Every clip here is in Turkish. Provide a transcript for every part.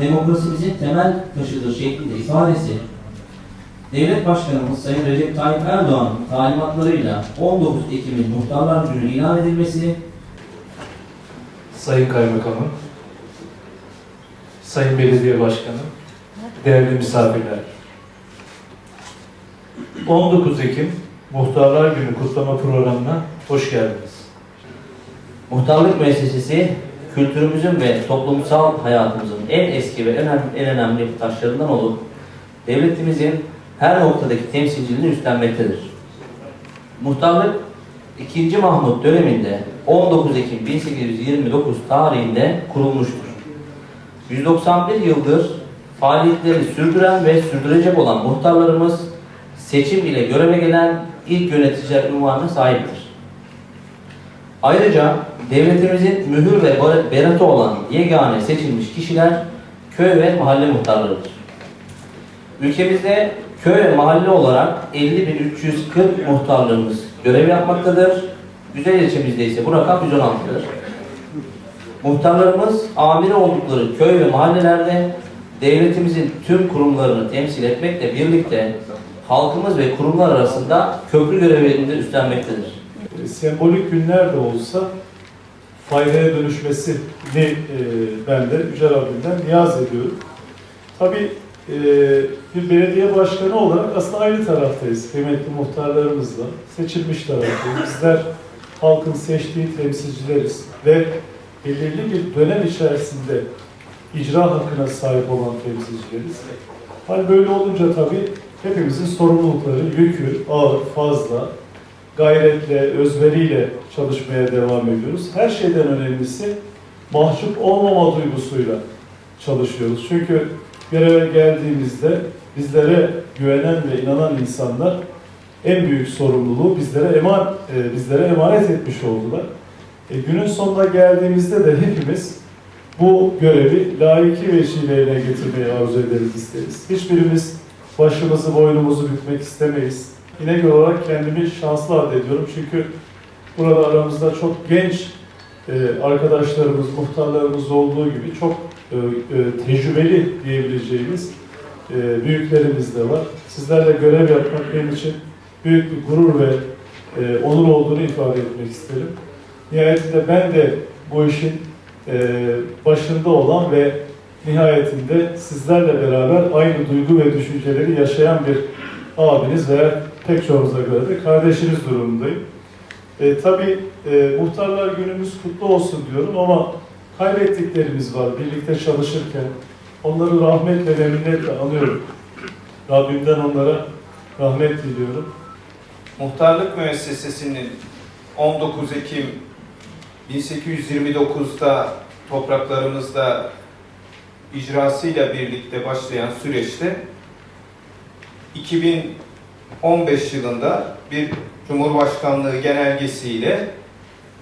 demokrasimizin temel taşıdır şeklinde ifadesi. Devlet Başkanımız Sayın Recep Tayyip Erdoğan'ın talimatlarıyla 19 Ekim'in Muhtarlar Günü ilan edilmesi Sayın Kaymakamım, Sayın Belediye Başkanım, değerli misafirler. 19 Ekim Muhtarlar Günü kutlama programına hoş geldiniz. Muhtarlık müessesesi kültürümüzün ve toplumsal hayatımızın en eski ve en en önemli taşlarından olup devletimizin her noktadaki temsilciliğini üstlenmektedir. Muhtarlık 2. Mahmut döneminde 19 Ekim 1829 tarihinde kurulmuştur. 191 yıldır faaliyetleri sürdüren ve sürdürecek olan muhtarlarımız seçim ile göreve gelen ilk yöneticiler unvanına sahiptir. Ayrıca devletimizin mühür ve beratı olan yegane seçilmiş kişiler köy ve mahalle muhtarlarıdır. Ülkemizde köy ve mahalle olarak 50.340 muhtarlığımız görev yapmaktadır. Güzel ilçemizde ise bu rakam 116'dır. Muhtarlarımız amiri oldukları köy ve mahallelerde devletimizin tüm kurumlarını temsil etmekle birlikte halkımız ve kurumlar arasında köprü görevlerini de üstlenmektedir. E, Sembolik günler de olsa faydaya dönüşmesini e, ben de Yüce Rabbimden niyaz ediyorum. Tabii e, bir belediye başkanı olarak aslında aynı taraftayız. Kıymetli muhtarlarımızla seçilmiş taraftayız. Bizler halkın seçtiği temsilcileriz ve belirli bir dönem içerisinde icra hakkına sahip olan temsilcileriz. Hal böyle olunca tabii hepimizin sorumlulukları, yükü ağır, fazla, gayretle, özveriyle çalışmaya devam ediyoruz. Her şeyden önemlisi mahcup olmama duygusuyla çalışıyoruz. Çünkü göreve geldiğimizde bizlere güvenen ve inanan insanlar en büyük sorumluluğu bizlere eman e, bizlere emanet etmiş oldular. E, günün sonuna geldiğimizde de hepimiz bu görevi layıkı veçileyle getirmeyi arzu ederiz, isteriz. Hiçbirimiz başımızı, boynumuzu bükmek istemeyiz. İnegöl olarak kendimi şanslı addediyorum çünkü burada aramızda çok genç e, arkadaşlarımız, muhtarlarımız olduğu gibi çok e, e, tecrübeli diyebileceğimiz e, büyüklerimiz de var. Sizlerle görev yapmak benim için büyük bir gurur ve e, onur olduğunu ifade etmek isterim. Nihayetinde ben de bu işin e, başında olan ve nihayetinde sizlerle beraber aynı duygu ve düşünceleri yaşayan bir abiniz veya pek çoğunuza göre de kardeşiniz durumundayım. E, tabii e, muhtarlar günümüz kutlu olsun diyorum ama kaybettiklerimiz var birlikte çalışırken. Onları rahmetle ve minnetle anıyorum. Rabbimden onlara rahmet diliyorum. Muhtarlık Müessesesi'nin 19 Ekim 1829'da topraklarımızda icrasıyla birlikte başlayan süreçte 2015 yılında bir Cumhurbaşkanlığı genelgesiyle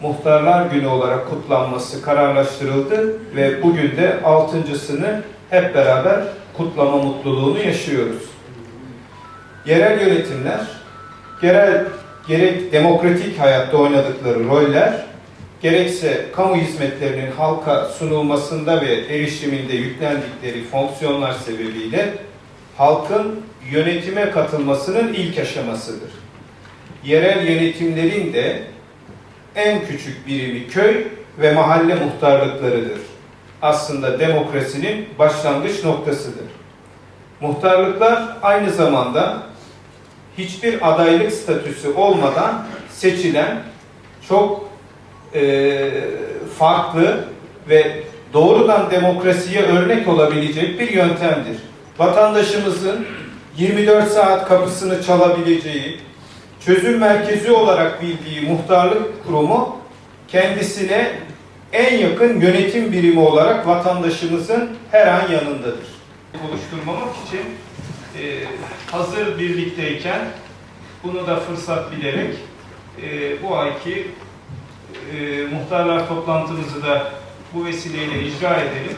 Muhtarlar Günü olarak kutlanması kararlaştırıldı ve bugün de altıncısını hep beraber kutlama mutluluğunu yaşıyoruz. Yerel yönetimler gerek, gerek demokratik hayatta oynadıkları roller, gerekse kamu hizmetlerinin halka sunulmasında ve erişiminde yüklendikleri fonksiyonlar sebebiyle halkın yönetime katılmasının ilk aşamasıdır. Yerel yönetimlerin de en küçük birimi köy ve mahalle muhtarlıklarıdır. Aslında demokrasinin başlangıç noktasıdır. Muhtarlıklar aynı zamanda hiçbir adaylık statüsü olmadan seçilen çok e, farklı ve doğrudan demokrasiye örnek olabilecek bir yöntemdir. Vatandaşımızın 24 saat kapısını çalabileceği, çözüm merkezi olarak bildiği muhtarlık kurumu kendisine en yakın yönetim birimi olarak vatandaşımızın her an yanındadır. Oluşturmamak için e, hazır birlikteyken bunu da fırsat bilerek e, bu ayki e, muhtarlar toplantımızı da bu vesileyle icra edelim.